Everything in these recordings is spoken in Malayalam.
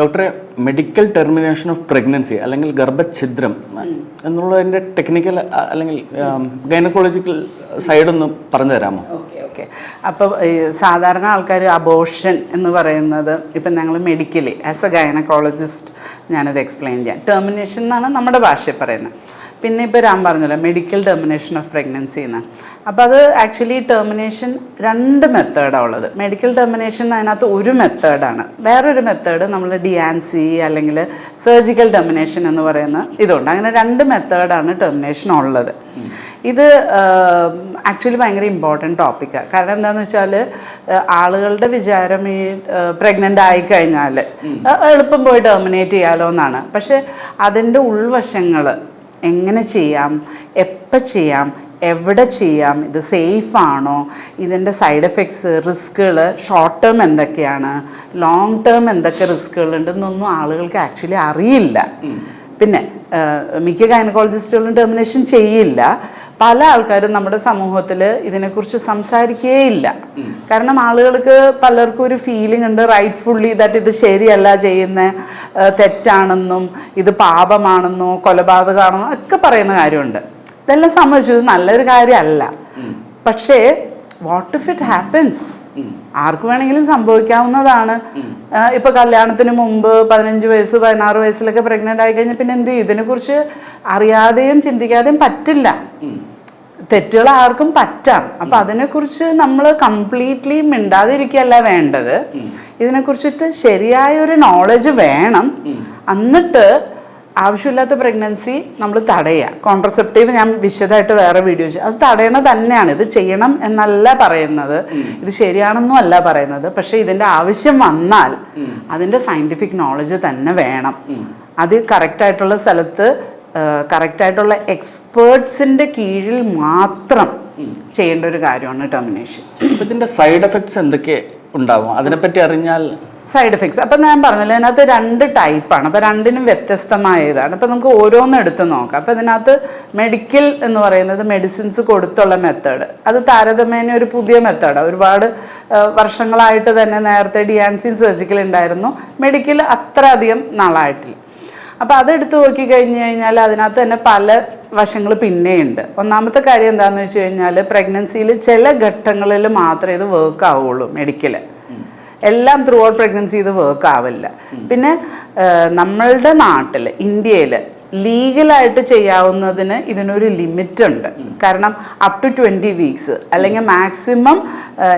ഡോക്ടറെ മെഡിക്കൽ ടെർമിനേഷൻ ഓഫ് പ്രഗ്നൻസി അല്ലെങ്കിൽ ഗർഭഛിദ്രം എന്നുള്ളതിന്റെ ടെക്നിക്കൽ അല്ലെങ്കിൽ ഗൈനക്കോളജിക്കൽ സൈഡൊന്ന് പറഞ്ഞു തരാമോ? Okay okay. അപ്പോൾ സാധാരണ ആൾക്കാർ അബോഷൻ എന്ന് പറയുന്നത് ഇപ്പം ഞങ്ങൾ മെഡിക്കലി ആസ് എ ഗൈനക്കോളജിസ്റ്റ് ഞാനത് എക്സ്പ്ലെയിൻ ചെയ്യാം. ടെർമിനേഷൻ എന്നാണ് നമ്മുടെ ഭാഷയിൽ പറയുന്നത്. പിന്നെ ഇപ്പോൾ രാം പറഞ്ഞല്ലോ മെഡിക്കൽ ടെർമിനേഷൻ ഓഫ് പ്രഗ്നൻസി എന്ന്. അപ്പോൾ അത് ആക്ച്വലി ടെർമിനേഷൻ രണ്ട് മെത്തേഡാണ് ഉള്ളത്. മെഡിക്കൽ ടെർമിനേഷൻ അതിനകത്ത് ഒരു മെത്തേഡാണ് വേറൊരു മെത്തേഡ് നമ്മൾ ഡി ആൻ സി അല്ലെങ്കിൽ സർജിക്കൽ ടെർമിനേഷൻ എന്ന് പറയുന്ന ഇതുണ്ട്. അങ്ങനെ രണ്ട് മെത്തേഡാണ് ടെർമിനേഷൻ ഉള്ളത്. ഇത് ആക്ച്വലി ഭയങ്കര ഇമ്പോർട്ടന്റ് ടോപ്പിക്കാണ് കാരണം എന്താണെന്ന് വെച്ചാൽ ആളുകളുടെ വിചാരം ഈ പ്രഗ്നന്റ് ആയിക്കഴിഞ്ഞാൽ എളുപ്പം പോയി ടെർമിനേറ്റ് ചെയ്യാലോ എന്നാണ് പക്ഷേ അതിന്റെ ഉൾവശങ്ങൾ എങ്ങനെ ചെയ്യാം? എപ്പോൾ ചെയ്യാം? എവിടെ ചെയ്യാം? ഇത് സേഫ് ആണോ? ഇതിന്റെ സൈഡ് എഫക്ട്സ് റിസ്ക്കുകൾ ഷോർട്ട് ടേം എന്തൊക്കെയാണ്? ലോങ് ടേം എന്തൊക്കെ റിസ്കുകൾ ഉണ്ടെന്നൊന്നും ആളുകൾക്ക് ആക്ച്വലി അറിയില്ല. പിന്നെ മിക്ക ഗൈനക്കോളജിസ്റ്റുകളും ടെർമിനേഷൻ ചെയ്യില്ല. പല ആൾക്കാരും നമ്മുടെ സമൂഹത്തിൽ ഇതിനെക്കുറിച്ച് സംസാരിക്കേയില്ല. കാരണം ആളുകൾക്ക് പലർക്കും ഒരു ഫീലിംഗ് ഉണ്ട് റൈറ്റ്ഫുള്ളി ദാറ്റ് ഇത് ശരിയല്ല ചെയ്യുന്ന തെറ്റാണെന്നും ഇത് പാപമാണെന്നോ കൊലപാതകമാണെന്നോ ഒക്കെ പറയുന്ന കാര്യമുണ്ട്. ഇതെല്ലാം സംഭവിച്ചു ഇത് നല്ലൊരു കാര്യമല്ല. പക്ഷേ വാട്ട് ഇഫ് ഇറ്റ് ഹാപ്പൻസ് ആർക്ക് വേണമെങ്കിലും സംഭവിക്കാവുന്നതാണ്. ഇപ്പൊ കല്യാണത്തിന് മുമ്പ് പതിനഞ്ച് വയസ്സ് പതിനാറ് വയസ്സിലൊക്കെ പ്രഗ്നന്റ് ആയി കഴിഞ്ഞാൽ പിന്നെ എന്ത് ഇതിനെ ഇതിനെക്കുറിച്ച് അറിയാതെയും ചിന്തിക്കാതെയും പറ്റില്ല. തെറ്റുകൾ ആർക്കും പറ്റാം. അപ്പൊ അതിനെക്കുറിച്ച് നമ്മൾ കംപ്ലീറ്റ്ലി മിണ്ടാതിരിക്കുകയല്ല വേണ്ടത്. ഇതിനെക്കുറിച്ചിട്ട് ശരിയായ ഒരു നോളജ് വേണം എന്നിട്ട് ആവശ്യമില്ലാത്ത പ്രഗ്നൻസി നമ്മൾ തടയുക. കോൺട്രസെപ്റ്റീവ് ഞാൻ വിശദമായിട്ട് വേറെ വീഡിയോ ചെയ്യും അത് തടയണ തന്നെയാണ്. ഇത് ചെയ്യണം എന്നല്ല പറയുന്നത്. ഇത് ശരിയാണെന്നും അല്ല പറയുന്നത്. പക്ഷേ ഇതിന്റെ ആവശ്യം വന്നാൽ അതിന്റെ സയന്റിഫിക് നോളജ് തന്നെ വേണം. അത് കറക്റ്റായിട്ടുള്ള സ്ഥലത്ത് കറക്റ്റായിട്ടുള്ള എക്സ്പേർട്സിന്റെ കീഴിൽ മാത്രം ചെയ്യേണ്ട ഒരു കാര്യമാണ് ടെർമിനേഷൻ ഇതിന്റെ ഇതിന്റെ സൈഡ് എഫക്ട്സ് എന്തൊക്കെ ഉണ്ടാവും? അതിനെപ്പറ്റി അറിഞ്ഞാൽ സൈഡ് എഫക്ട്സ് അപ്പം ഞാൻ പറഞ്ഞില്ല ഇതിനകത്ത് രണ്ട് ടൈപ്പാണ് അപ്പം രണ്ടിനും വ്യത്യസ്തമായ ഇതാണ് അപ്പം നമുക്ക് ഓരോന്നും എടുത്ത് നോക്കാം. അപ്പം ഇതിനകത്ത് മെഡിക്കൽ എന്ന് പറയുന്നത് മെഡിസിൻസ് കൊടുത്തുള്ള മെത്തേഡ് അത് താരതമ്യേന ഒരു പുതിയ മെത്തേഡാണ് ഒരുപാട് വർഷങ്ങളായിട്ട് തന്നെ നേരത്തെ ഡിയാൻസിൻ സർജിക്കൽ ഉണ്ടായിരുന്നു. മെഡിക്കൽ അത്ര അധികം നാളായിട്ടില്ല. അപ്പോൾ അതെടുത്ത് നോക്കി കഴിഞ്ഞ് കഴിഞ്ഞാൽ അതിനകത്ത് തന്നെ പല വശങ്ങൾ പിന്നെയുണ്ട് ഒന്നാമത്തെ കാര്യം എന്താണെന്ന് വെച്ച് കഴിഞ്ഞാൽ പ്രഗ്നൻസിയിൽ ചില ഘട്ടങ്ങളിൽ മാത്രമേ ഇത് വർക്ക് ആവുള്ളൂ മെഡിക്കൽ എല്ലാം ത്രൂ ഔട്ട് പ്രഗ്നൻസി ഇത് വർക്ക് ആവില്ല. പിന്നെ നമ്മളുടെ നാട്ടിൽ ഇന്ത്യയിൽ ലീഗലായിട്ട് ചെയ്യാവുന്നതിന് ഇതിനൊരു ലിമിറ്റ് ഉണ്ട് കാരണം അപ് ടു ട്വന്റി വീക്സ് അല്ലെങ്കിൽ മാക്സിമം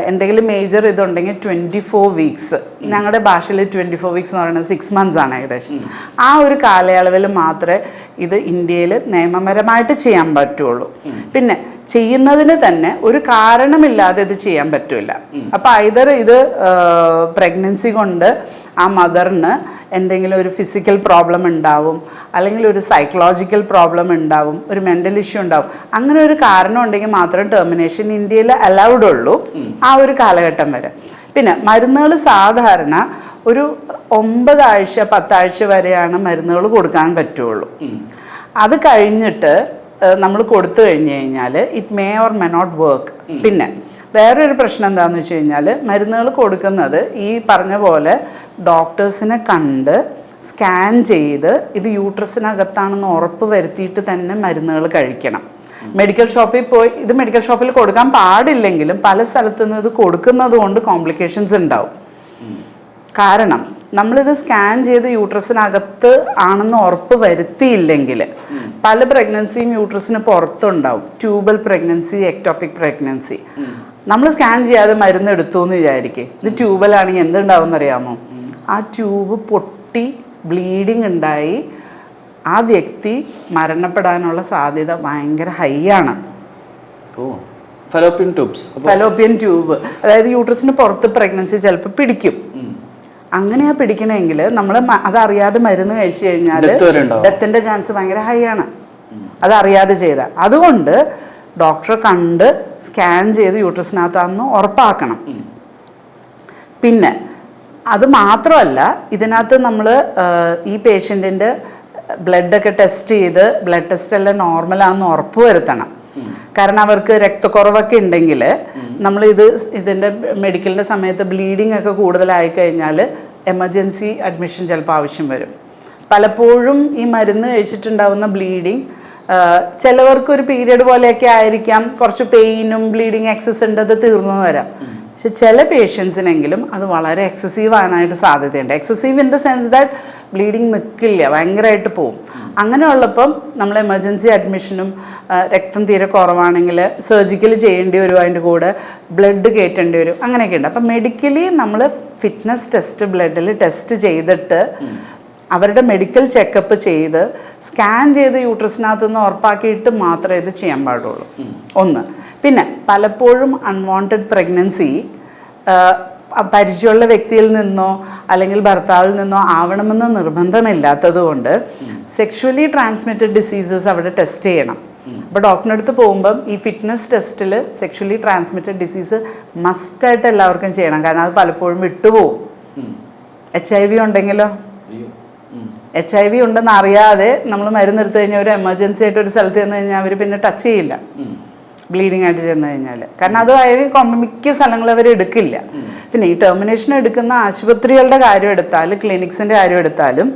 എന്തെങ്കിലും മേജർ ഇതുണ്ടെങ്കിൽ ട്വന്റി ഫോർ വീക്സ് ഞങ്ങളുടെ ഭാഷയിൽ ട്വന്റി ഫോർ വീക്സ് എന്ന് പറയുന്നത് സിക്സ് മന്ത്സ് ആണ് ഏകദേശം. ആ ഒരു കാലയളവിൽ മാത്രമേ ഇത് ഇന്ത്യയിൽ നിയമപരമായിട്ട് ചെയ്യാൻ പറ്റുള്ളൂ. പിന്നെ ചെയ്യുന്നതിന് തന്നെ ഒരു കാരണമില്ലാതെ ഇത് ചെയ്യാൻ പറ്റില്ല. അപ്പോൾ ഐതർ ഇത് പ്രഗ്നൻസി കൊണ്ട് ആ മദറിന് എന്തെങ്കിലും ഒരു ഫിസിക്കൽ പ്രോബ്ലം ഉണ്ടാവും അല്ലെങ്കിൽ ഒരു സൈക്കോളജിക്കൽ പ്രോബ്ലം ഉണ്ടാവും ഒരു മെന്റൽ ഇഷ്യൂ ഉണ്ടാവും അങ്ങനെ ഒരു കാരണം ഉണ്ടെങ്കിൽ മാത്രം ടെർമിനേഷൻ ഇന്ത്യയിൽ അലൗഡ് ഉള്ളൂ. ആ ഒരു കാലഘട്ടം വരെ. പിന്നെ മരുന്നുകൾ സാധാരണ ഒരു ഒമ്പതാഴ്ച പത്താഴ്ച വരെയാണ് മരുന്നുകൾ കൊടുക്കാൻ പറ്റുള്ളൂ. അത് കഴിഞ്ഞിട്ട് നമ്മൾ കൊടുത്തു കഴിഞ്ഞ് കഴിഞ്ഞാൽ it may or may not work പിന്നെ വേറൊരു പ്രശ്നം എന്താണെന്ന് വെച്ച് കഴിഞ്ഞാൽ മരുന്നുകൾ കൊടുക്കുന്നത് ഈ പറഞ്ഞ പോലെ ഡോക്ടേഴ്സിനെ കണ്ട് സ്കാൻ ചെയ്ത് ഇത് യൂട്രസിനകത്താണെന്ന് ഉറപ്പ് വരുത്തിയിട്ട് തന്നെ മരുന്നുകൾ കഴിക്കണം. മെഡിക്കൽ ഷോപ്പിൽ പോയി ഇത് മെഡിക്കൽ ഷോപ്പിൽ കൊടുക്കാൻ പാടില്ലെങ്കിലും പല സ്ഥലത്തു നിന്ന് ഇത് കൊടുക്കുന്നത് കൊണ്ട് കോംപ്ലിക്കേഷൻസ് ഉണ്ടാവും. കാരണം നമ്മളിത് സ്കാൻ ചെയ്ത് യൂട്രസിനകത്ത് ആണെന്ന് ഉറപ്പ് വരുത്തിയില്ലെങ്കിൽ പല പ്രഗ്നൻസിയും യൂട്രസിന് പുറത്തുണ്ടാവും. ട്യൂബൽ പ്രഗ്നൻസി എക്ടോപിക് പ്രഗ്നൻസി നമ്മൾ സ്കാൻ ചെയ്യാതെ മരുന്ന് എടുത്തു എന്ന് വിചാരിക്കേ. ഇത് ട്യൂബലാണെങ്കിൽ എന്തുണ്ടാവും എന്നറിയാമോ ആ ട്യൂബ് പൊട്ടി ബ്ലീഡിങ് ഉണ്ടായി. ആ വ്യക്തി മരണപ്പെടാനുള്ള സാധ്യത ഭയങ്കര ഹൈ ആണ് ഓ ഫെലോപ്പിൻ ട്യൂബ്സ്. Fallopian tube. അതായത് യൂട്രസിന് പുറത്ത് പ്രഗ്നൻസി ചിലപ്പോൾ പിടിക്കും. അങ്ങനെയാ പിടിക്കണമെങ്കിൽ നമ്മൾ അതറിയാതെ മരുന്ന് കഴിച്ചു കഴിഞ്ഞാൽ ഡെത്തിന്റെ ചാൻസ് ഭയങ്കര ഹൈ ആണ് അതറിയാതെ ചെയ്ത. അതുകൊണ്ട് ഡോക്ടറെ കണ്ട് സ്കാൻ ചെയ്ത് യൂട്രസിനകത്താന്ന് ഉറപ്പാക്കണം. പിന്നെ അത് മാത്രമല്ല ഇതിനകത്ത് നമ്മൾ ഈ പേഷ്യന്റിന്റെ ബ്ലഡൊക്കെ ടെസ്റ്റ് ചെയ്ത് ബ്ലഡ് ടെസ്റ്റ് എല്ലാം നോർമലാണെന്ന് ഉറപ്പ് വരുത്തണം. കാരണം അവർക്ക് രക്തക്കുറവൊക്കെ ഉണ്ടെങ്കിൽ നമ്മൾ ഇത് ഇതിന്റെ മെഡിക്കലിന്റെ സമയത്ത് ബ്ലീഡിംഗ് ഒക്കെ കൂടുതലായി കഴിഞ്ഞാൽ എമർജൻസി അഡ്മിഷൻ ചിലപ്പോൾ ആവശ്യം വരും. പലപ്പോഴും ഈ മരുന്ന് കഴിച്ചിട്ടുണ്ടാവുന്ന ബ്ലീഡിങ് ചിലവർക്ക് ഒരു പീരിയഡ് പോലെയൊക്കെ ആയിരിക്കാം. കുറച്ച് പെയിനും ബ്ലീഡിങ് എക്സസ് ഉണ്ട് അത് തീർന്നു വരാം. പക്ഷെ ചില പേഷ്യൻസിനെങ്കിലും അത് വളരെ എക്സസീവ് ആകാനായിട്ട് സാധ്യതയുണ്ട്. Excessive in the sense that bleeding നിൽക്കില്ല ഭയങ്കരമായിട്ട് പോവും. അങ്ങനെയുള്ളപ്പം നമ്മൾ എമർജൻസി അഡ്മിഷനും രക്തം തീരെ കുറവാണെങ്കിൽ സർജിക്കൽ ചെയ്യേണ്ടി വരും അതിന്റെ കൂടെ ബ്ലഡ് കയറ്റേണ്ടി വരും അങ്ങനെയൊക്കെ ഉണ്ട്. അപ്പം മെഡിക്കലി നമ്മൾ ഫിറ്റ്നസ് ടെസ്റ്റ് ബ്ലഡിൽ ടെസ്റ്റ് ചെയ്തിട്ട് അവരുടെ മെഡിക്കൽ ചെക്കപ്പ് ചെയ്ത് സ്കാൻ ചെയ്ത് യൂട്രസിനകത്ത് നിന്ന് ഉറപ്പാക്കിയിട്ട് മാത്രമേ ഇത് ചെയ്യാൻ പാടുള്ളൂ. ഒന്ന്. പിന്നെ പലപ്പോഴും അൺവാണ്ടഡ് പ്രഗ്നൻസി പരിചയമുള്ള വ്യക്തിയിൽ നിന്നോ അല്ലെങ്കിൽ ഭർത്താവിൽ നിന്നോ ആവണമെന്ന് നിർബന്ധമില്ലാത്തത് കൊണ്ട് സെക്ഷുവലി ട്രാൻസ്മിറ്റഡ് ഡിസീസസ് അവിടെ ടെസ്റ്റ് ചെയ്യണം. അപ്പോൾ ഡോക്ടറിന്റെ അടുത്ത് പോകുമ്പം ഈ ഫിറ്റ്നസ് ടെസ്റ്റിൽ സെക്ഷുവലി ട്രാൻസ്മിറ്റഡ് ഡിസീസ് മസ്റ്റായിട്ട് എല്ലാവർക്കും ചെയ്യണം. കാരണം അത് പലപ്പോഴും വിട്ടുപോകും. എച്ച് ഐ വി ഉണ്ടെങ്കിലോ. എച്ച് ഐ വി ഉണ്ടെന്ന് അറിയാതെ നമ്മൾ മരുന്നെടുത്തു കഴിഞ്ഞാൽ ഒരു എമർജൻസി ആയിട്ട് ഒരു സ്ഥലത്ത് ചെന്ന് കഴിഞ്ഞാൽ അവർ പിന്നെ ടച്ച് ചെയ്യില്ല. ബ്ലീഡിങ് ആയിട്ട് ചെന്ന് കഴിഞ്ഞാൽ കാരണം അത് അതിന് മിക്ക സ്ഥലങ്ങളും അവർ എടുക്കില്ല. പിന്നെ ഈ ടെർമിനേഷൻ എടുക്കുന്ന ആശുപത്രികളുടെ കാര്യം എടുത്താലും ക്ലിനിക്സിന്റെ കാര്യം എടുത്താലും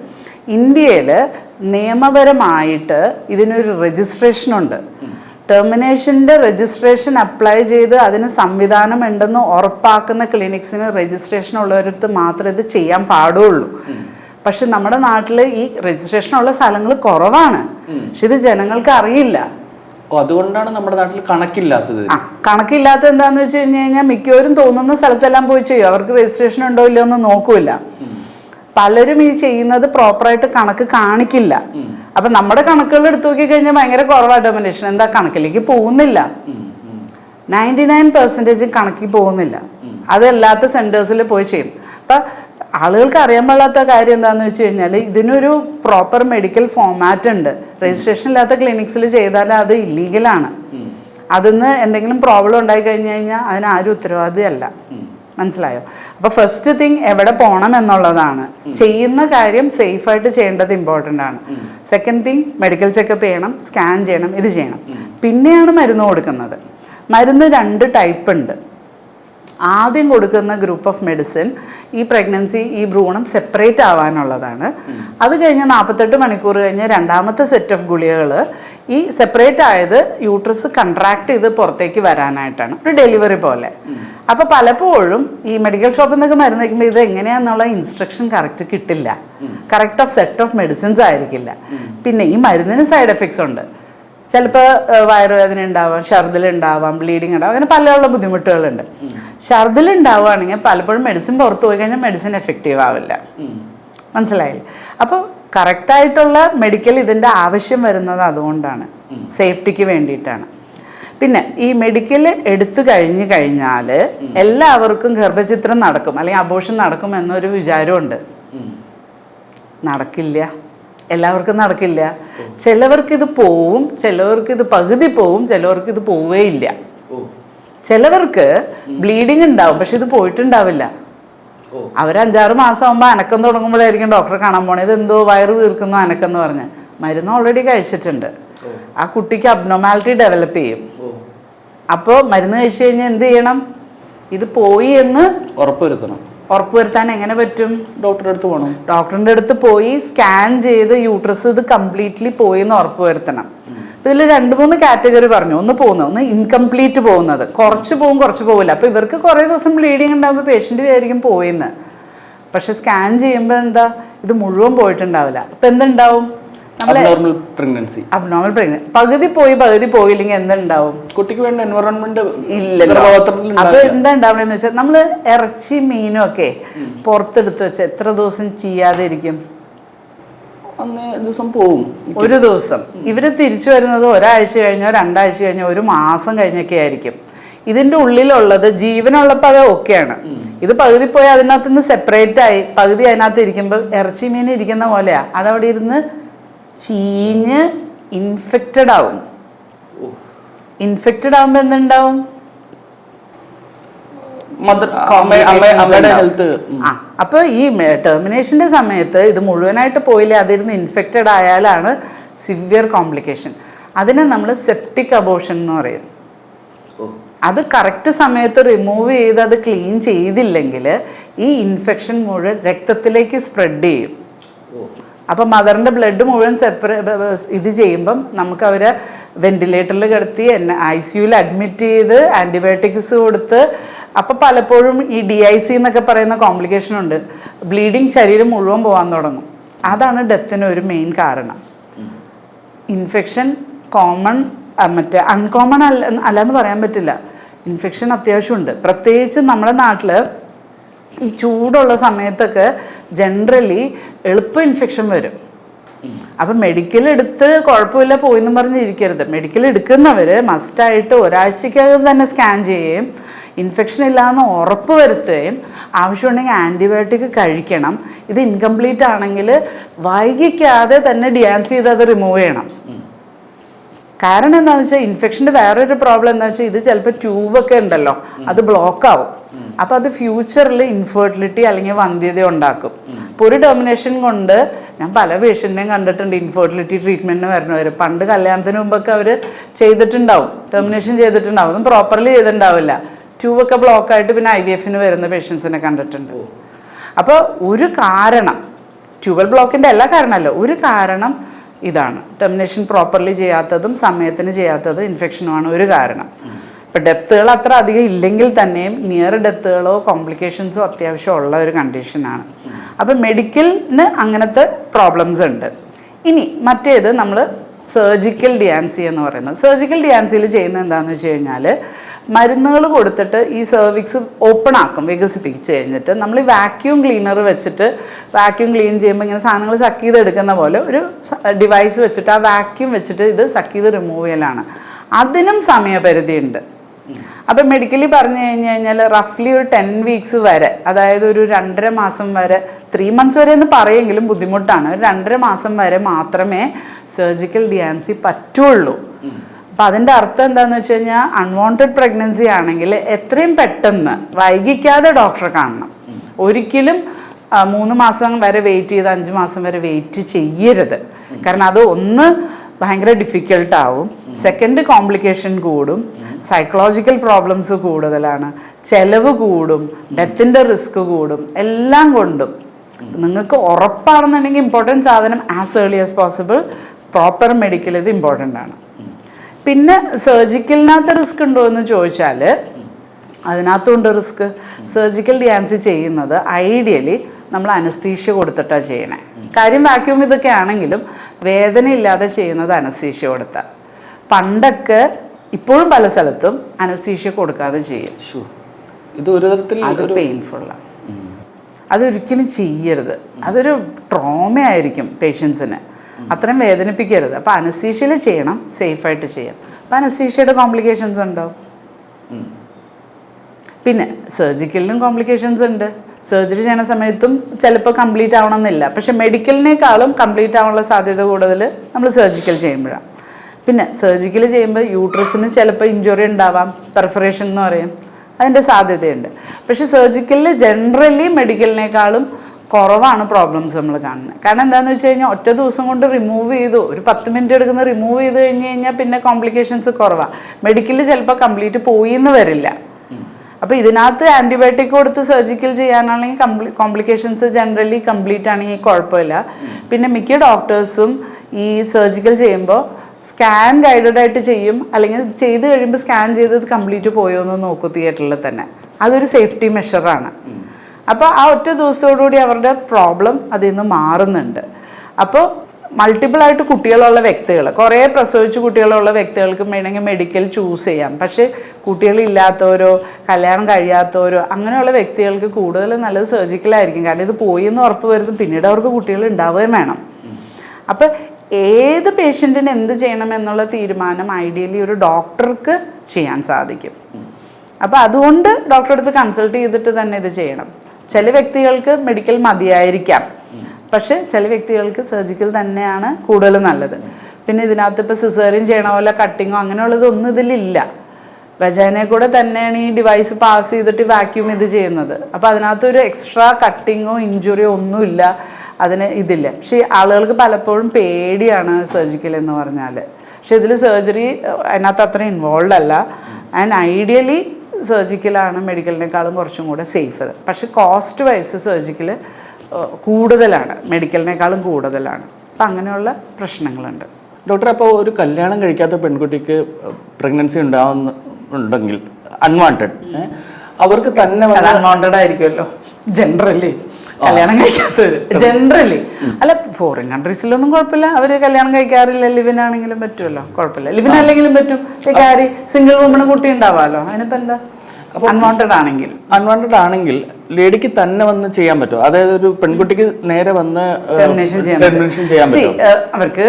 ഇന്ത്യയിൽ നിയമപരമായിട്ട് ഇതിനൊരു രജിസ്ട്രേഷനുണ്ട് ടെർമിനേഷന്റെ രജിസ്ട്രേഷൻ അപ്ലൈ ചെയ്ത് അതിന് സംവിധാനം ഉണ്ടെന്ന് ഉറപ്പാക്കുന്ന ക്ലിനിക്സിന് രജിസ്ട്രേഷൻ ഉള്ളവരടുത്ത് മാത്രമേ ഇത് ചെയ്യാൻ പാടുള്ളൂ. പക്ഷെ നമ്മുടെ നാട്ടിൽ ഈ രജിസ്ട്രേഷൻ ഉള്ള സ്ഥലങ്ങൾ കുറവാണ്. പക്ഷെ ഇത് ജനങ്ങൾക്ക് അറിയില്ല. അതുകൊണ്ടാണ് നമ്മുടെ നാട്ടിൽ കണക്കില്ലാത്തത്. കണക്കില്ലാത്ത എന്താന്ന് വെച്ച് കഴിഞ്ഞ് കഴിഞ്ഞാൽ മിക്കവരും തോന്നുന്ന സ്ഥലത്തെല്ലാം പോയി ചെയ്യും. അവർക്ക് രജിസ്ട്രേഷൻ ഉണ്ടോ ഇല്ലയോ എന്ന് നോക്കൂല പലരും ഈ ചെയ്യുന്നത് പ്രോപ്പറായിട്ട് കണക്ക് കാണിക്കില്ല. അപ്പൊ നമ്മുടെ കണക്കുകൾ എടുത്തു നോക്കി കഴിഞ്ഞാൽ ഭയങ്കര കുറവാണ് ഡൊമിനേഷൻ എന്താ കണക്കിലേക്ക് പോകുന്നില്ല. നയന്റി നയൻ പെർസെന്റേജും കണക്കിൽ പോകുന്നില്ല. അതല്ലാത്ത സെന്റേഴ്സിൽ പോയി ചെയ്യും. അപ്പം ആളുകൾക്ക് അറിയാൻ പാടാത്ത കാര്യം എന്താണെന്ന് വെച്ച് കഴിഞ്ഞാൽ ഇതിനൊരു പ്രോപ്പർ മെഡിക്കൽ ഫോമാറ്റ് ഉണ്ട്. രജിസ്ട്രേഷൻ ഇല്ലാത്ത ക്ലിനിക്സിൽ ചെയ്താൽ അത് ഇല്ലീഗലാണ് അതിന്ന് എന്തെങ്കിലും പ്രോബ്ലം ഉണ്ടായി കഴിഞ്ഞു കഴിഞ്ഞാൽ അതിന് ആരും ഉത്തരവാദിയല്ല. മനസ്സിലായോ? അപ്പോൾ ഫസ്റ്റ് തിങ് എവിടെ പോകണം എന്നുള്ളതാണ്. ചെയ്യുന്ന കാര്യം സേഫായിട്ട് ചെയ്യേണ്ടത് ഇമ്പോർട്ടന്റ് ആണ്. സെക്കൻഡ് തിങ് മെഡിക്കൽ ചെക്കപ്പ് ചെയ്യണം സ്കാൻ ചെയ്യണം ഇത് ചെയ്യണം. പിന്നെയാണ് മരുന്ന് കൊടുക്കുന്നത്. മരുന്ന് രണ്ട് ടൈപ്പ് ഉണ്ട്. ആദ്യം കൊടുക്കുന്ന ഗ്രൂപ്പ് ഓഫ് മെഡിസിൻ ഈ പ്രഗ്നൻസി ഈ ഭ്രൂണം സെപ്പറേറ്റ് ആവാനുള്ളതാണ്. അത് കഴിഞ്ഞ് നാൽപ്പത്തെട്ട് മണിക്കൂർ കഴിഞ്ഞ് രണ്ടാമത്തെ സെറ്റ് ഓഫ് ഗുളികകൾ ഈ സെപ്പറേറ്റ് ആയത് യൂട്രസ് കൺട്രാക്ട് ചെയ്ത് പുറത്തേക്ക് വരാനായിട്ടാണ്. ഒരു ഡെലിവറി പോലെ. അപ്പോൾ പലപ്പോഴും ഈ മെഡിക്കൽ ഷോപ്പിൽ നിന്നൊക്കെ മരുന്ന് വയ്ക്കുമ്പോൾ ഇത് എങ്ങനെയാണെന്നുള്ള ഇൻസ്ട്രക്ഷൻ കറക്റ്റ് കിട്ടില്ല. Correct of set of medicines ആയിരിക്കില്ല. പിന്നെ ഈ മരുന്നിന് സൈഡ് എഫക്ട്സ് ഉണ്ട്. ചിലപ്പോൾ വയറുവേദന ഉണ്ടാവാം ഛർദിൽ ഉണ്ടാവാം ബ്ലീഡിങ് ഉണ്ടാവാം അങ്ങനെ പലയുള്ള ബുദ്ധിമുട്ടുകളുണ്ട്. ഛർദിൽ ഉണ്ടാവുകയാണെങ്കിൽ പലപ്പോഴും മെഡിസിൻ പുറത്ത് പോയി കഴിഞ്ഞാൽ മെഡിസിൻ എഫക്റ്റീവ് ആവില്ല. മനസ്സിലായില്ലേ? അപ്പോൾ കറക്റ്റായിട്ടുള്ള മെഡിക്കൽ ഇതിന്റെ ആവശ്യം വരുന്നത് അതുകൊണ്ടാണ്. സേഫ്റ്റിക്ക് വേണ്ടിയിട്ടാണ്. പിന്നെ ഈ മെഡിക്കൽ എടുത്തു കഴിഞ്ഞു കഴിഞ്ഞാൽ എല്ലാവർക്കും ഗർഭചിത്രം നടക്കും അല്ലെങ്കിൽ അബോഷൻ നടക്കും എന്നൊരു വിചാരമുണ്ട്. നടക്കില്ല. എല്ലാവർക്കും നടക്കില്ല. ചിലവർക്ക് ഇത് പോവും ചിലവർക്ക് ഇത് പകുതി പോവും ചിലവർക്ക് ഇത് പോവുകയില്ല ഇല്ല ചിലവർക്ക് ബ്ലീഡിങ് ഉണ്ടാവും പക്ഷെ ഇത് പോയിട്ടുണ്ടാവില്ല. അവർ അഞ്ചാറ് മാസം ആകുമ്പോൾ അനക്കം തുടങ്ങുമ്പോഴായിരിക്കും ഡോക്ടറെ കാണാൻ പോണേ. ഇത് എന്തോ വയറ് വീർക്കുന്നു അനക്കം എന്ന് പറഞ്ഞ്. മരുന്ന് ഓൾറെഡി കഴിച്ചിട്ടുണ്ട്. ആ കുട്ടിക്ക് അബ്നോമാലിറ്റി ഡെവലപ്പ് ചെയ്യും. അപ്പോൾ മരുന്ന് കഴിച്ചു കഴിഞ്ഞാൽ എന്ത് ചെയ്യണം? ഇത് പോയി എന്ന് ഉറപ്പുവരുത്തണം. ഉറപ്പുവരുത്താൻ എങ്ങനെ പറ്റും? ഡോക്ടറുടെ അടുത്ത് പോകണം ഡോക്ടറിന്റെ അടുത്ത് പോയി സ്കാൻ ചെയ്ത് യൂട്രസ് ഇത് കംപ്ലീറ്റ്ലി പോയി എന്ന് ഉറപ്പുവരുത്തണം. ഇതിൽ രണ്ട് മൂന്ന് കാറ്റഗറി പറഞ്ഞു. ഒന്ന് പോകുന്നത് ഒന്ന് ഇൻകംപ്ലീറ്റ് പോകുന്നത്. കുറച്ച് പോകും കുറച്ച് പോകില്ല അപ്പോൾ ഇവർക്ക് കുറേ ദിവസം ബ്ലീഡിങ് ഉണ്ടാകുമ്പോൾ പേഷ്യന്റ് വിചാരിക്കും പോയിന്ന്. പക്ഷെ സ്കാൻ ചെയ്യുമ്പോൾ എന്താ? ഇത് മുഴുവൻ പോയിട്ടുണ്ടാവില്ല. അപ്പം എന്തുണ്ടാവും? അബ്നോർമൽ പ്രഗ്നൻസി അബ്നോർമൽ പകുതി പോയി പകുതി പോയില്ലെങ്കിൽ എന്തുണ്ടാവും? കുട്ടിക്ക് വേണ്ട ഇല്ലല്ലോ. ഗർഭപാത്രത്തിൽ അപ്പൊ എന്താ ഉണ്ടാവണെന്ന് വെച്ചാൽ നമ്മൾ ഇറച്ചി മീനും ഒക്കെ പുറത്തെടുത്ത് വെച്ച് എത്ര ദിവസം ചെയ്യാതെ ഇരിക്കും അന്ന് ദിവസം പോവും. ഒരു ദിവസം. ഇവർ തിരിച്ചു വരുന്നത് ഒരാഴ്ച കഴിഞ്ഞോ രണ്ടാഴ്ച കഴിഞ്ഞോ ഒരു മാസം കഴിഞ്ഞൊക്കെ ആയിരിക്കും. ഇതിന്റെ ഉള്ളിലുള്ളത് ജീവനുള്ളപ്പോൾ അത് ഓക്കെയാണ്. ഇത് പകുതി പോയി അതിനകത്ത് നിന്ന് സെപ്പറേറ്റ് ആയി. പകുതി അതിനകത്ത് ഇരിക്കുമ്പോൾ ഇറച്ചി മീൻ ഇരിക്കുന്ന പോലെയാ. അതവിടെ ഇരുന്ന് ചീഞ്ഞ് ഇൻഫെക്റ്റഡ് ആവും. ഇൻഫെക്റ്റഡ് ആവുമ്പോൾ എന്തുണ്ടാവും? അപ്പൊ ഈ ടെർമിനേഷന്റെ സമയത്ത് ഇത് മുഴുവനായിട്ട് പോയില്ലേ അതിരുന്ന് ഇൻഫെക്റ്റഡ് ആയാലാണ് സിവിയർ കോംപ്ലിക്കേഷൻ അതിനെ നമ്മൾ സെപ്റ്റിക് അബോഷൻ എന്ന് പറയും. അത് കറക്റ്റ് സമയത്ത് റിമൂവ് ചെയ്ത് അത് ക്ലീൻ ചെയ്തില്ലെങ്കിൽ ഈ ഇൻഫെക്ഷൻ മുഴുവൻ രക്തത്തിലേക്ക് സ്പ്രെഡ് ചെയ്യും. അപ്പം മദറിന്റെ ബ്ലഡ് മുഴുവൻ സെപ്പറേ ഇത് ചെയ്യുമ്പം നമുക്ക് അവരെ വെന്റിലേറ്ററിൽ കിടത്തി എന്നെ ഐ സിയുയിൽ അഡ്മിറ്റ് ചെയ്ത് ആന്റിബയോട്ടിക്സ് കൊടുത്ത് അപ്പം പലപ്പോഴും ഈ ഡി ഐ സി എന്നൊക്കെ പറയുന്ന കോംപ്ലിക്കേഷൻ ഉണ്ട്. ബ്ലീഡിങ് ശരീരം മുഴുവൻ പോകാൻ തുടങ്ങും. അതാണ് ഡെത്തിന് ഒരു മെയിൻ കാരണം. ഇൻഫെക്ഷൻ കോമൺ മറ്റേ അൺകോമൺ അല്ല അല്ലാന്ന് പറയാൻ പറ്റില്ല. ഇൻഫെക്ഷൻ അത്യാവശ്യമുണ്ട്. പ്രത്യേകിച്ച് നമ്മുടെ നാട്ടിൽ ഈ ചൂടുള്ള സമയത്തൊക്കെ ജനറലി എളുപ്പ ഇൻഫെക്ഷൻ വരും. അപ്പം മെഡിക്കൽ എടുത്ത് കുഴപ്പമില്ല പോയിന്ന് പറഞ്ഞിരിക്കരുത്. മെഡിക്കൽ എടുക്കുന്നവർ മസ്റ്റായിട്ട് ഒരാഴ്ചക്കകം തന്നെ സ്കാൻ ചെയ്യുകയും ഇൻഫെക്ഷൻ ഇല്ലാന്ന് ഉറപ്പ് വരുത്തുകയും ആവശ്യമുണ്ടെങ്കിൽ ആന്റിബയോട്ടിക് കഴിക്കണം. ഇത് ഇൻകംപ്ലീറ്റ് ആണെങ്കിൽ വൈകിക്കാതെ തന്നെ ഡിയാൻസ് ചെയ്ത് അത് റിമൂവ് ചെയ്യണം. കാരണം എന്താണെന്ന് വെച്ചാൽ ഇൻഫെക്ഷന്റെ വേറൊരു പ്രോബ്ലം എന്താണെന്ന് വെച്ചാൽ ഇത് ചിലപ്പോൾ ട്യൂബൊക്കെ ഉണ്ടല്ലോ അത് ബ്ലോക്ക് ആവും. അപ്പോൾ അത് ഫ്യൂച്ചറിൽ ഇൻഫെർട്ടിലിറ്റി അല്ലെങ്കിൽ വന്ധ്യത ഉണ്ടാക്കും. അപ്പോൾ ഒരു ടെർമിനേഷൻ കൊണ്ട് ഞാൻ പല പേഷ്യന്റിനെയും കണ്ടിട്ടുണ്ട് ഇൻഫെർട്ടിലിറ്റി ട്രീറ്റ്മെന്റിന് വരുന്നവർ പണ്ട് കല്യാണത്തിന് മുമ്പൊക്കെ അവർ ചെയ്തിട്ടുണ്ടാവും. ടെർമിനേഷൻ ചെയ്തിട്ടുണ്ടാവും. ഒന്നും പ്രോപ്പർലി ചെയ്തിട്ടുണ്ടാവില്ല. ട്യൂബൊക്കെ ബ്ലോക്കായിട്ട് പിന്നെ ഐ വി എഫിന് വരുന്ന പേഷ്യൻസിനെ കണ്ടിട്ടുണ്ട്. അപ്പോൾ ഒരു കാരണം ട്യൂബൽ ബ്ലോക്കിന്റെ എല്ലാ കാരണമല്ല ഒരു കാരണം ഇതാണ്. ടെർമിനേഷൻ പ്രോപ്പർലി ചെയ്യാത്തതും സമയത്തിന് ചെയ്യാത്തതും ഇൻഫെക്ഷനുമാണ് ഒരു കാരണം. ഇപ്പം ഡെത്തുകൾ അത്ര അധികം ഇല്ലെങ്കിൽ തന്നെയും നിയർ ഡെത്തുകളോ കോംപ്ലിക്കേഷൻസോ അത്യാവശ്യം ഉള്ള ഒരു കണ്ടീഷനാണ്. അപ്പം മെഡിക്കലിന് അങ്ങനത്തെ പ്രോബ്ലംസ് ഉണ്ട്. ഇനി മറ്റേത് നമ്മൾ സർജിക്കൽ ഡിയാൻസി എന്ന് പറയുന്നത്. സർജിക്കൽ ഡിയാൻസിയിൽ ചെയ്യുന്നത് എന്താണെന്ന് വെച്ച് കഴിഞ്ഞാൽ മരുന്നുകൾ കൊടുത്തിട്ട് ഈ സെർവിക്സ് ഓപ്പൺ ആക്കും വികസിപ്പിച്ച് കഴിഞ്ഞിട്ട്. നമ്മൾ ഈ വാക്യൂം ക്ലീനർ വെച്ചിട്ട് വാക്യൂം ക്ലീൻ ചെയ്യുമ്പോൾ ഇങ്ങനെ സാധനങ്ങൾ സക്ക് ചെയ്തെടുക്കുന്ന പോലെ ഒരു ഡിവൈസ് വെച്ചിട്ട് ആ വാക്യൂം വെച്ചിട്ട് ഇത് സക്ക് ചെയ്ത് റിമൂവ് ചെയ്യലാണ്. അതിനും സമയപരിധി ഉണ്ട് അപ്പം മെഡിക്കലി പറഞ്ഞു കഴിഞ്ഞ് കഴിഞ്ഞാൽ റഫ്ലി ഒരു ടെൻ വീക്സ് വരെ അതായത് ഒരു രണ്ടര മാസം വരെ ത്രീ മന്ത്സ് വരെ എന്ന് പറയെങ്കിലും ബുദ്ധിമുട്ടാണ്. ഒരു രണ്ടര മാസം വരെ മാത്രമേ സർജിക്കൽ ഡിയാൻസി പറ്റുള്ളൂ. അപ്പം അതിന്റെ അർത്ഥം എന്താണെന്ന് വെച്ച് കഴിഞ്ഞാൽ അൺവാണ്ടഡ് പ്രഗ്നൻസി ആണെങ്കിൽ എത്രയും പെട്ടെന്ന് വൈകിക്കാതെ ഡോക്ടറെ കാണണം. ഒരിക്കലും മൂന്ന് മാസം വരെ വെയിറ്റ് ചെയ്ത് അഞ്ച് മാസം വരെ വെയിറ്റ് ചെയ്യരുത്. കാരണം അത് ഒന്ന് ഭയങ്കര ഡിഫിക്കൽട്ടാവും സെക്കൻഡ് കോംപ്ലിക്കേഷൻ കൂടും. സൈക്കോളജിക്കൽ പ്രോബ്ലംസ് കൂടുതലാണ്. ചെലവ് കൂടും. ഡെത്തിന്റെ റിസ്ക് കൂടും. എല്ലാം കൊണ്ടും. നിങ്ങൾക്ക് ഉറപ്പാണെന്നുണ്ടെങ്കിൽ ഇമ്പോർട്ടന്റ് സാധനം as early as possible proper medical ഇത് ഇമ്പോർട്ടന്റ് ആണ്. പിന്നെ സർജിക്കലിനകത്ത് റിസ്ക് ഉണ്ടോ എന്ന് ചോദിച്ചാൽ അതിനകത്തുണ്ട് റിസ്ക്. സർജിക്കൽ ഡാൻസ് ചെയ്യുന്നത് ഐഡിയലി നമ്മൾ അനസ്തീഷ്യ കൊടുത്തിട്ടാണ് ചെയ്യണേ. കാര്യം വാക്യൂം ഇതൊക്കെ ആണെങ്കിലും വേദന ഇല്ലാതെ ചെയ്യുന്നത് അനസ്തീഷ്യ കൊടുത്ത. പണ്ടൊക്കെ ഇപ്പോഴും പല സ്ഥലത്തും അനസ്തീഷ്യ കൊടുക്കാതെ ചെയ്യും. ഇത് ഒരു തരത്തിൽ അത് പെയിൻഫുള്ളാണ് അതൊരിക്കലും ചെയ്യരുത്. അതൊരു ട്രോമ ആയിരിക്കും പേഷ്യൻസിന് അത്രയും വേദനിപ്പിക്കരുത്. അപ്പോൾ അനസ്തീഷ്യയിൽ ചെയ്യണം. സേഫായിട്ട് ചെയ്യാം. അപ്പോൾ അനസ്തീഷ്യയുടെ കോംപ്ലിക്കേഷൻസ് ഉണ്ടോ? പിന്നെ സർജിക്കലിനും കോംപ്ലിക്കേഷൻസ് ഉണ്ട്. സർജറി ചെയ്യുന്ന സമയത്തും ചിലപ്പോൾ കംപ്ലീറ്റ് ആവണമെന്നില്ല. പക്ഷെ മെഡിക്കലിനേക്കാളും കംപ്ലീറ്റ് ആവാനുള്ള സാധ്യത കൂടുതൽ നമ്മൾ സർജിക്കൽ ചെയ്യുമ്പോഴാണ്. പിന്നെ സർജിക്കൽ ചെയ്യുമ്പോൾ യൂട്രസിന് ചിലപ്പോൾ ഇഞ്ചുറി ഉണ്ടാവാം പെർഫറേഷൻ എന്ന് പറയും. അതിന്റെ സാധ്യതയുണ്ട്. പക്ഷെ സർജിക്കലിൽ ജനറലി മെഡിക്കലിനേക്കാളും കുറവാണ് പ്രോബ്ലംസ് നമ്മൾ കാണുന്നത്. കാരണം എന്താണെന്ന് വെച്ച് കഴിഞ്ഞാൽ ഒറ്റ ദിവസം കൊണ്ട് റിമൂവ് ചെയ്തു ഒരു പത്ത് മിനിറ്റ് എടുക്കുന്ന റിമൂവ് ചെയ്ത് കഴിഞ്ഞ് കഴിഞ്ഞാൽ പിന്നെ കോംപ്ലിക്കേഷൻസ് കുറവാണ് മെഡിക്കലിൽ ചിലപ്പോൾ കംപ്ലീറ്റ് പോയി എന്ന് വരില്ല. അപ്പോൾ ഇതിനകത്ത് ആന്റിബയോട്ടിക് കൊടുത്ത് സർജിക്കൽ ചെയ്യാനാണെങ്കിൽ കംപ്ലീ കോംപ്ലിക്കേഷൻസ് ജനറലി കംപ്ലീറ്റ് ആണെങ്കിൽ കുഴപ്പമില്ല. പിന്നെ മിക്ക ഡോക്ടേഴ്സും ഈ സർജിക്കൽ ചെയ്യുമ്പോൾ സ്കാൻ ഗൈഡഡ് ആയിട്ട് ചെയ്യും. അല്ലെങ്കിൽ ചെയ്ത് കഴിയുമ്പോൾ സ്കാൻ ചെയ്തത് കംപ്ലീറ്റ് പോയോ എന്ന് നോക്കും തിയേറ്ററിൽ തന്നെ. അതൊരു സേഫ്റ്റി മെഷറാണ് അപ്പോൾ ആ ഒറ്റ ദിവസത്തോടുകൂടി അവരുടെ പ്രോബ്ലം അതിൽ നിന്ന് മാറുന്നുണ്ട്. അപ്പോൾ മൾട്ടിപ്പിൾ ആയിട്ട് കുട്ടികളുള്ള വ്യക്തികൾ കുറേ പ്രസവിച്ച് കുട്ടികളുള്ള വ്യക്തികൾക്കും വേണമെങ്കിൽ മെഡിക്കൽ ചൂസ് ചെയ്യാം. പക്ഷേ കുട്ടികളില്ലാത്തവരോ കല്യാണം കഴിയാത്തവരോ അങ്ങനെയുള്ള വ്യക്തികൾക്ക് കൂടുതൽ നല്ലത് സർജിക്കലായിരിക്കും കാരണം ഇത് പോയി എന്ന് ഉറപ്പ് വരുത്തും. പിന്നീട് അവർക്ക് കുട്ടികൾ ഉണ്ടാവുകയും വേണം. അപ്പം ഏത് പേഷ്യന്റിന് എന്ത് ചെയ്യണം എന്നുള്ള തീരുമാനം ഐഡിയലി ഒരു ഡോക്ടർക്ക് ചെയ്യാൻ സാധിക്കും. അപ്പോൾ അതുകൊണ്ട് ഡോക്ടറെ അടുത്ത് കൺസൾട്ട് ചെയ്തിട്ട് തന്നെ ഇത് ചെയ്യണം. ചില വ്യക്തികൾക്ക് മെഡിക്കൽ മതിയായിരിക്കാം. പക്ഷേ ചില വ്യക്തികൾക്ക് സർജിക്കൽ തന്നെയാണ് കൂടുതൽ നല്ലത്. പിന്നെ ഇതിനകത്ത് ഇപ്പോൾ സിസേറിയൻ ചെയ്യണ പോലെ കട്ടിങ്ങോ അങ്ങനെയുള്ളതൊന്നും ഇതിലില്ല. വജാനെ കൂടെ തന്നെയാണ് ഈ ഡിവൈസ് പാസ് ചെയ്തിട്ട് വാക്യൂം ഇത് ചെയ്യുന്നത്. അപ്പോൾ അതിനകത്ത് ഒരു എക്സ്ട്രാ കട്ടിങ്ങോ ഇഞ്ചുറിയോ ഒന്നുമില്ല അതിന് ഇതില്ല. പക്ഷേ ആളുകൾക്ക് പലപ്പോഴും പേടിയാണ് സർജിക്കൽ എന്ന് പറഞ്ഞാൽ പക്ഷെ ഇതിൽ സർജറി അതിനകത്ത് അത്ര ഇൻവോൾവ് അല്ല. ആൻഡ് ഐഡിയലി സർജിക്കലാണ് മെഡിക്കലിനേക്കാളും കുറച്ചും കൂടെ സേഫർ പക്ഷേ കോസ്റ്റ് വൈസ് സർജിക്കൽ കൂടുതലാണ്. മെഡിക്കലിനേക്കാളും കൂടുതലാണ്. അപ്പം അങ്ങനെയുള്ള പ്രശ്നങ്ങളുണ്ട്. ഡോക്ടർ അപ്പോൾ ഒരു കല്യാണം കഴിക്കാത്ത പെൺകുട്ടിക്ക് പ്രഗ്നൻസി ഉണ്ടാവുന്ന ഉണ്ടെങ്കിൽ അൺവാണ്ടഡ് അവർക്ക് തന്നെ അൺവാണ്ടഡ് ആയിരിക്കുമല്ലോ. ജനറലി കല്യാണം കഴിക്കാത്തവര്. ജനറലി അല്ല ഫോറിൻ കൺട്രീസിലൊന്നും കുഴപ്പമില്ല. അവർ കല്യാണം കഴിക്കാറില്ല. ലിവിൻ ആണെങ്കിലും പറ്റുമല്ലോ. കുഴപ്പമില്ല. ലിവിൻ അല്ലെങ്കിലും പറ്റും പക്ഷേ സിംഗിൾ വുമണ് കുട്ടി ഉണ്ടാവാമല്ലോ അതിനിപ്പോ എന്താ? അൺവാണ്ടഡ് ആണെങ്കിൽ. അൺവാണ്ടഡ് ആണെങ്കിൽ ലേഡിക്ക് തന്നെ വന്ന് ചെയ്യാൻ പറ്റുമോ? അതായത് ഒരു പെൺകുട്ടിക്ക് നേരെ വന്ന് ടെർമിനേഷൻ ചെയ്യാൻ അവർക്ക്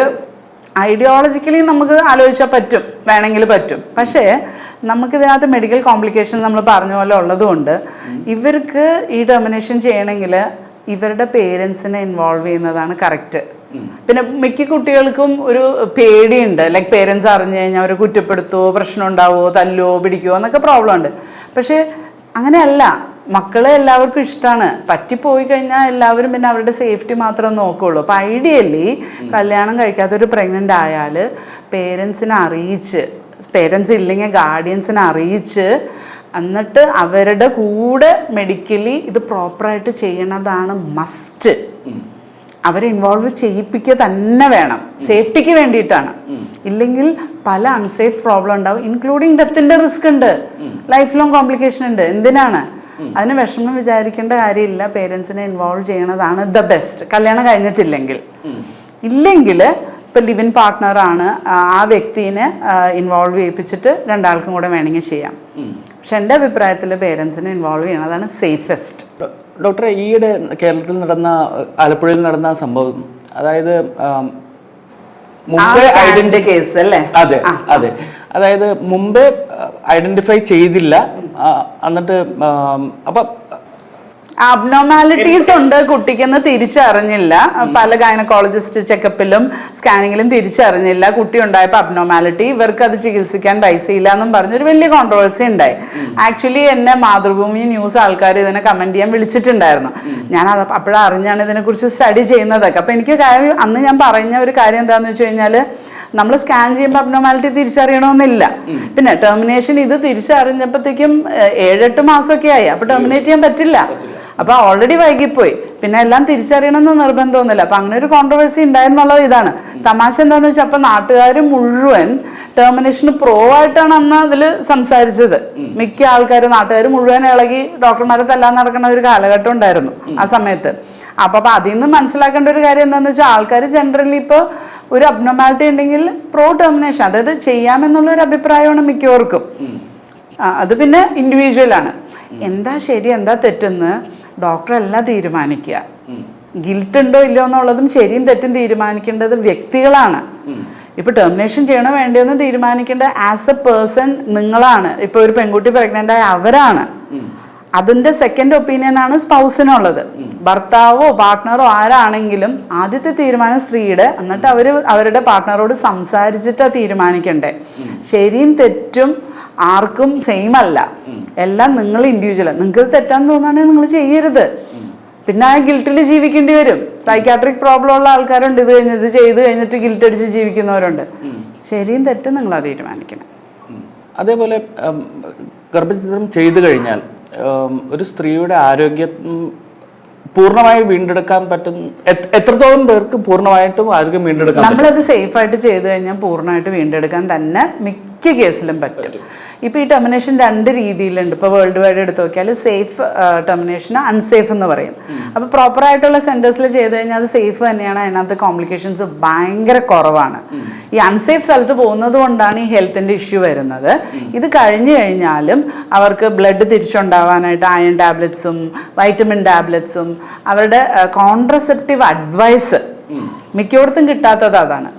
ഐഡിയോളജിക്കലി നമുക്ക് ആലോചിച്ചാൽ പറ്റും വേണമെങ്കിൽ പറ്റും. പക്ഷേ നമുക്കിതിനകത്ത് മെഡിക്കൽ കോംപ്ലിക്കേഷൻ നമ്മൾ പറഞ്ഞ പോലെ ഉള്ളതുകൊണ്ട് ഇവർക്ക് ഈ ടെർമിനേഷൻ ചെയ്യണമെങ്കിൽ ഇവരുടെ പേരൻസിനെ ഇൻവോൾവ് ചെയ്യുന്നതാണ് കറക്റ്റ് പിന്നെ മിക്ക കുട്ടികൾക്കും ഒരു പേടിയുണ്ട്. ലൈക്ക് പേരൻസ് അറിഞ്ഞു കഴിഞ്ഞാൽ അവരെ കുറ്റപ്പെടുത്തുമോ പ്രശ്നം ഉണ്ടാവുമോ തല്ലുവോ പിടിക്കുമോ എന്നൊക്കെ പ്രോബ്ലം ഉണ്ട്. പക്ഷേ അങ്ങനെയല്ല. മക്കളെ എല്ലാവർക്കും ഇഷ്ടമാണ് പറ്റിപ്പോയി കഴിഞ്ഞാൽ എല്ലാവരും പിന്നെ അവരുടെ സേഫ്റ്റി മാത്രം നോക്കുകയുള്ളൂ അപ്പോൾ ഐഡിയലി കല്യാണം കഴിക്കാത്തൊരു പ്രഗ്നന്റ് ആയാൽ പേരൻസിനെ അറിയിച്ച് പേരൻസ് ഇല്ലെങ്കിൽ ഗാർഡിയൻസിനെ അറിയിച്ച് എന്നിട്ട് അവരുടെ കൂടെ മെഡിക്കലി ഇത് പ്രോപ്പറായിട്ട് ചെയ്യണതാണ് മസ്റ്റ് അവരെ ഇൻവോൾവ് ചെയ്യിപ്പിക്കുക തന്നെ വേണം. സേഫ്റ്റിക്ക് വേണ്ടിയിട്ടാണ്. ഇല്ലെങ്കിൽ പല അൺസേഫ് പ്രോബ്ലം ഉണ്ടാവും ഇൻക്ലൂഡിങ് ഡെത്തിന്റെ റിസ്ക് ഉണ്ട്. ലൈഫ് ലോങ് കോംപ്ലിക്കേഷൻ ഉണ്ട്. എന്തിനാണ്? അതിന് വിഷമം വിചാരിക്കേണ്ട കാര്യമില്ല. പേരൻസിനെ ഇൻവോൾവ് ചെയ്യണതാണ് ദ ബെസ്റ്റ് കല്യാണം കഴിഞ്ഞിട്ടില്ലെങ്കിൽ. ഇല്ലെങ്കിൽ ഇപ്പം ലിവിൻ പാർട്ട്ണറാണ് ആ വ്യക്തിനെ ഇൻവോൾവ് ചെയ്യിപ്പിച്ചിട്ട് രണ്ടാൾക്കും കൂടെ വേണമെങ്കിൽ ചെയ്യാം. പക്ഷെ എന്റെ അഭിപ്രായത്തിൽ പേരൻസിനെ ഇൻവോൾവ് ചെയ്യണതാണ് സേഫസ്റ്റ് ഡോ- ഡോക്ടറെ ഈയിടെ കേരളത്തിൽ നടന്ന ആലപ്പുഴയിൽ നടന്ന സംഭവം അതായത് മുമ്പേ ഐഡന്റി കേസ് അല്ലേ? അതെ അതെ. അതായത് മുമ്പേ ഐഡന്റിഫൈ ചെയ്തില്ല. എന്നിട്ട് അപ്പൊ അബ്നോമാലിറ്റീസ് ഉണ്ട്. കുട്ടിക്കെന്ന് തിരിച്ചറിഞ്ഞില്ല. പല ഗൈനക്കോളജിസ്റ്റ് ചെക്കപ്പിലും സ്കാനിങ്ങിലും തിരിച്ചറിഞ്ഞില്ല. കുട്ടി ഉണ്ടായപ്പോൾ അബ്നോമാലിറ്റി ഇവർക്ക് അത് ചികിത്സിക്കാൻ പൈസ ഇല്ല എന്നും പറഞ്ഞൊരു വലിയ കോൺട്രവേഴ്സി ഉണ്ടായി. ആക്ച്വലി എന്നെ മാതൃഭൂമി ന്യൂസ് ആൾക്കാർ ഇതിനെ കമന്റ് ചെയ്യാൻ വിളിച്ചിട്ടുണ്ടായിരുന്നു. ഞാൻ അത് അറിഞ്ഞാണ് ഇതിനെക്കുറിച്ച് സ്റ്റഡി ചെയ്യുന്നതൊക്കെ. അപ്പോൾ എനിക്ക് കാര്യം അന്ന് ഞാൻ പറഞ്ഞ ഒരു കാര്യം എന്താണെന്ന് വെച്ച് കഴിഞ്ഞാൽ നമ്മൾ സ്കാൻ ചെയ്യുമ്പോൾ അബ്നോമാലിറ്റി തിരിച്ചറിയണമെന്നില്ല പിന്നെ ടെർമിനേഷൻ ഇത് തിരിച്ചറിഞ്ഞപ്പോഴത്തേക്കും ഏഴെട്ട് മാസമൊക്കെ ആയി. അപ്പോൾ ടെർമിനേറ്റ് ചെയ്യാൻ പറ്റില്ല. അപ്പൊ ഓൾറെഡി വൈകിപ്പോയി. പിന്നെ എല്ലാം തിരിച്ചറിയണമെന്ന് നിർബന്ധമൊന്നുമില്ല. അപ്പൊ അങ്ങനെ ഒരു കോൺട്രവേഴ്സി ഉണ്ടായിരുന്നുള്ളത് ഇതാണ്. തമാശ എന്താന്ന് വെച്ചാൽ അപ്പൊ നാട്ടുകാർ മുഴുവൻ ടെർമിനേഷന് പ്രോ ആയിട്ടാണ് അന്ന് അതിൽ സംസാരിച്ചത്. മിക്ക ആൾക്കാർ നാട്ടുകാർ മുഴുവൻ ഇളകി ഡോക്ടർമാരെ തല്ലാൻ നടക്കുന്ന ഒരു കാലഘട്ടം ഉണ്ടായിരുന്നു ആ സമയത്ത്. അപ്പൊ അപ്പൊ അതിൽ നിന്ന് മനസ്സിലാക്കേണ്ട ഒരു കാര്യം എന്താണെന്ന് വെച്ചാൽ ആൾക്കാർ ജനറലി ഇപ്പോൾ ഒരു അബ്നോമാലിറ്റി ഉണ്ടെങ്കിൽ പ്രോ ടെർമിനേഷൻ അതായത് ചെയ്യാമെന്നുള്ള ഒരു അഭിപ്രായമാണ് മിക്കവർക്കും. അത് പിന്നെ ഇൻഡിവിജ്വൽ ആണ്. എന്താ ശരി എന്താ തെറ്റെന്ന് ഡോക്ടറല്ല തീരുമാനിക്കുക. ഗിൽട്ട് ഉണ്ടോ ഇല്ലയോ എന്നുള്ളതും ശരിയും തെറ്റും തീരുമാനിക്കേണ്ടത് വ്യക്തികളാണ്. ഇപ്പൊ ടെർമിനേഷൻ ചെയ്യണോ വേണ്ടയോ എന്ന് തീരുമാനിക്കേണ്ട ആസ് എ പേഴ്സൺ നിങ്ങളാണ്. ഇപ്പൊ ഒരു പെൺകുട്ടി പ്രഗ്നന്റ് ആയ അവരാണ്. അതിന്റെ സെക്കൻഡ് ഒപ്പീനിയൻ ആണ് സ്പൗസിനുള്ളത്. ഭർത്താവോ പാർട്ട്ണറോ ആരാണെങ്കിലും ആദ്യത്തെ തീരുമാനം സ്ത്രീയുടെ. എന്നിട്ട് അവർ അവരുടെ പാർട്ട്ണറോട് സംസാരിച്ചിട്ടാ തീരുമാനിക്കണ്ടേ. ശരിയും തെറ്റും ആർക്കും സെയിം അല്ല. എല്ലാം നിങ്ങൾ ഇൻഡിവിജ്വൽ നിങ്ങൾക്ക് തെറ്റാന്ന് തോന്നുകയാണെങ്കിൽ നിങ്ങൾ ചെയ്യരുത്. പിന്നെ ആ ഗിൽട്ടിൽ ജീവിക്കേണ്ടി വരും. സൈക്കാട്രിക് പ്രോബ്ലം ഉള്ള ആൾക്കാരുണ്ട്. ഇത് കഴിഞ്ഞ് ഇത് ചെയ്ത് കഴിഞ്ഞിട്ട് ഗിൽറ്റ് അടിച്ച് ജീവിക്കുന്നവരുണ്ട്. ശരിയും തെറ്റും നിങ്ങളാ തീരുമാനിക്കണം ഉം. അതേപോലെ ഗർഭചിത്രം ചെയ്തു കഴിഞ്ഞാൽ ഒരു സ്ത്രീയുടെ ആരോഗ്യം പൂർണമായി വീണ്ടെടുക്കാൻ പറ്റുന്ന എത്രത്തോളം പേർക്ക് പൂർണമായിട്ടും ആരോഗ്യം വീണ്ടെടുക്കാം പറ്റും? നമ്മളത് സേഫ് ആയിട്ട് ചെയ്തു കഴിഞ്ഞാൽ പൂർണമായിട്ട് വീണ്ടെടുക്കാൻ തന്നെ മിക്ക കേസിലും പറ്റും. ഇപ്പോൾ ഈ ടെർമിനേഷൻ രണ്ട് രീതിയിലുണ്ട്. ഇപ്പോൾ വേൾഡ് വൈഡ് എടുത്ത് നോക്കിയാൽ സേഫ് ടെർമിനേഷൻ അൺസേഫ് എന്ന് പറയും. അപ്പോൾ പ്രോപ്പറായിട്ടുള്ള സെന്റേഴ്സിൽ ചെയ്ത് കഴിഞ്ഞാൽ അത് സേഫ് തന്നെയാണ്. അതിനകത്ത് കോംപ്ലിക്കേഷൻസ് ഭയങ്കര കുറവാണ്. ഈ അൺസേഫ് സ്ഥലത്ത് പോകുന്നത് കൊണ്ടാണ് ഈ ഹെൽത്തിന്റെ ഇഷ്യൂ വരുന്നത്. ഇത് കഴിഞ്ഞു കഴിഞ്ഞാലും അവർക്ക് ബ്ലഡ് തിരിച്ചുണ്ടാവാനായിട്ട് അയൺ ടാബ്ലറ്റ്സും വൈറ്റമിൻ ടാബ്ലറ്റ്സും അവരുടെ കോൺട്രസെപ്റ്റീവ് അഡ്വൈസ് മിക്കയിടത്തും കിട്ടാത്തത് അതാണ്.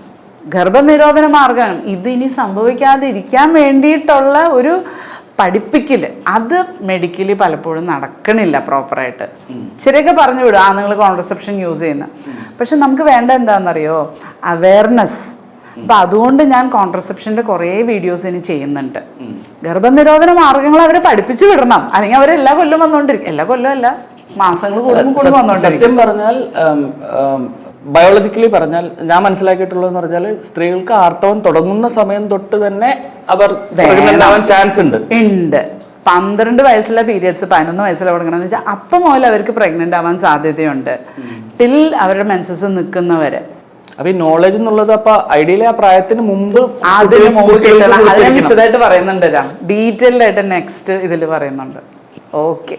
ഗർഭനിരോധന മാർഗം ഇതിനി സംഭവിക്കാതിരിക്കാൻ വേണ്ടിയിട്ടുള്ള ഒരു പഠിപ്പിക്കൽ അത് മെഡിക്കലി പലപ്പോഴും നടക്കണില്ല പ്രോപ്പറായിട്ട്. ഇച്ചിരിയൊക്കെ പറഞ്ഞു വിടും. ആ നിങ്ങൾ കോൺട്രസെപ്ഷൻ യൂസ് ചെയ്യുന്ന. പക്ഷെ നമുക്ക് വേണ്ട എന്താണെന്നറിയോ അവയർനെസ് അപ്പം അതുകൊണ്ട് ഞാൻ കോൺട്രസെപ്ഷന്റെ കുറേ വീഡിയോസ് ഇനി ചെയ്യുന്നുണ്ട്. ഗർഭനിരോധന മാർഗങ്ങൾ അവരെ പഠിപ്പിച്ചു വിടണം. അല്ലെങ്കിൽ അവർ എല്ലാ കൊല്ലം വന്നുകൊണ്ടിരിക്കും എല്ലാ കൊല്ലം അല്ല. മാസങ്ങൾ കൂടുതലും കൂടുതലും വന്നുകൊണ്ടിരിക്കും സത്യം പറഞ്ഞാൽ ബയോളജിക്കലി പറഞ്ഞാൽ ഞാൻ മനസ്സിലാക്കിയിട്ടുള്ളതെന്ന് പറഞ്ഞാൽ സ്ത്രീകൾക്ക് ആർത്തവം തുടങ്ങുന്ന സമയം തൊട്ട് തന്നെ അവർ ആവാൻ ചാൻസ് ഉണ്ട്. ഉണ്ട്. പന്ത്രണ്ട് വയസ്സിലെ പീരിയഡ്സ് പതിനൊന്ന് വയസ്സിൽ തുടങ്ങണമെന്ന് വെച്ചാൽ അപ്പം മുതൽ അവർക്ക് പ്രഗ്നന്റ് ആവാൻ സാധ്യതയുണ്ട്. ടിൽ അവരുടെ മെൻസസ് നിൽക്കുന്നവരെ. അപ്പൊ ഈ നോളജ് എന്നുള്ളത് അപ്പൊ ഐഡിയലി ആ പ്രായത്തിന് മുമ്പ് അതിന് മുമ്പ്. വിശദമായിട്ട് പറയുന്നുണ്ട് ഡീറ്റെയിൽഡ് ആയിട്ട് നെക്സ്റ്റ് ഇതിൽ പറയുന്നുണ്ട്. ഓക്കെ